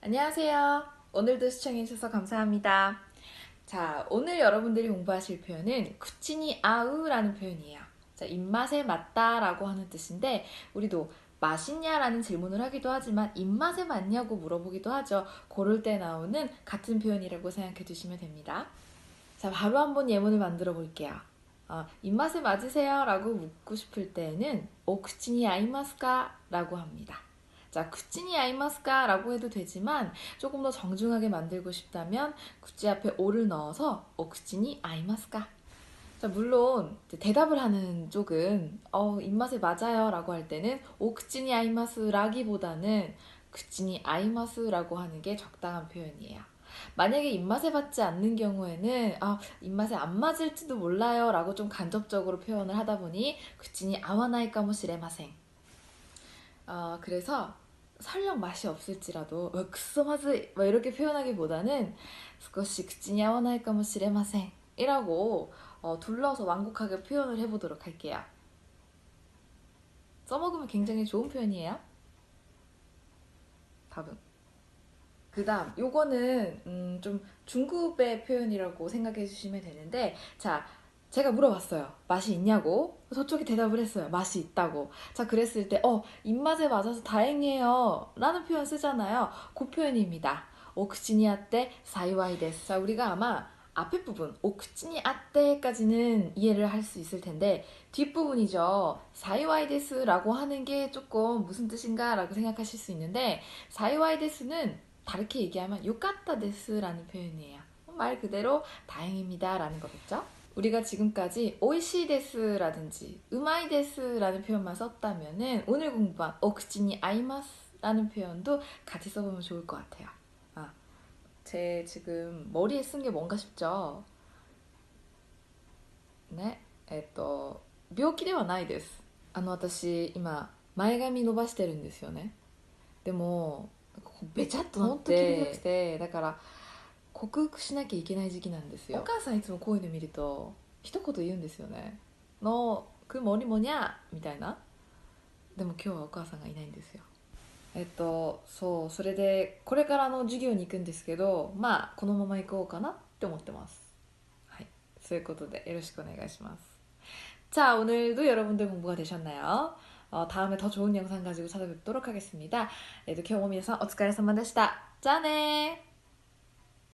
안녕하세요. 오늘도 시청해주셔서 감사합니다. 자, 오늘 여러분들이 공부하실 표현은 쿠치니 아우라는 표현이에요. 자, 입맛에 맞다라고 하는 뜻인데, 우리도 맛있냐라는 질문을 하기도 하지만 입맛에 맞냐고 물어보기도 하죠. 고를 때 나오는 같은 표현이라고 생각해 주시면 됩니다. 자, 바로 한번 예문을 만들어 볼게요. 어, 입맛에 맞으세요? 라고 묻고 싶을 때는 오 쿠치니 아이마스까? 라고 합니다. 자, 쿠치니 아이마스까? 라고 해도 되지만 조금 더 정중하게 만들고 싶다면 구찌 앞에 오를 넣어서 오 쿠치니 아이마스까? 자, 물론 대답을 하는 쪽은 어, 입맛에 맞아요 라고 할 때는 오 쿠치니 아이마스 라기보다는 쿠치니 아이마스 라고 하는 게 적당한 표현이에요. 만약에 입맛에 맞지 않는 경우에는 아, 입맛에 안 맞을지도 몰라요 라고 좀 간접적으로 표현을 하다 보니 쿠치니 아와나이 까모시레마생 어, 그래서 설령 맛이 없을지라도 어, 크소마즈 뭐 이렇게 표현하기보다는 아와나이까모시레마생 이라고 어, 둘러서 완곡하게 표현을 해보도록 할게요. 써먹으면 굉장히 좋은 표현이에요. 답은. 그 다음, 요거는, 음, 좀 중급의 표현이라고 생각해 주시면 되는데, 자, 제가 물어봤어요. 맛이 있냐고? 저쪽이 대답을 했어요. 맛이 있다고. 자, 그랬을 때, 어, 입맛에 맞아서 다행이에요. 라는 표현 쓰잖아요. 그 표현입니다. 오크치니아떼 사이와이 데스. 자, 우리가 아마 앞에 부분, 오크치니 아떼까지는 이해를 할 수 있을 텐데, 뒷부분이죠. 사이와이 데스라고 하는 게 조금 무슨 뜻인가 라고 생각하실 수 있는데, 사이와이 데스는 다르게 얘기하면 요까타 데스라는 표현이에요. 말 그대로 다행입니다 라는 거겠죠? 우리가 지금까지 오이시 데스라든지 음아이 데스라는 표현만 썼다면은 오늘 공부한 오크치니 아이마스라는 표현도 같이 써보면 좋을 것 같아요. 아, 제 지금 머리에 쓴 게 뭔가 싶죠? 네, えっと病気ではないですあの私今前髪伸ばしてるんですよねでもこうべちゃっとなって切りにくくてだから 克服しなきゃいけない時期なんですよお母さんいつもこういうの見ると一言言うんですよね「のくもりもにゃ」みたいなでも今日はお母さんがいないんですよえっとそうそれでこれからの授業に行くんですけどまあこのまま行こうかなって思ってますはいそういうことでよろしくお願いします 자, 오늘도 여러분들 공부가 되셨나요? 어, 다음에 더 좋은 영상 가지고 찾아뵙도록 하겠습니다. 에도 경험이어서 어츠카레様でした. 짠해!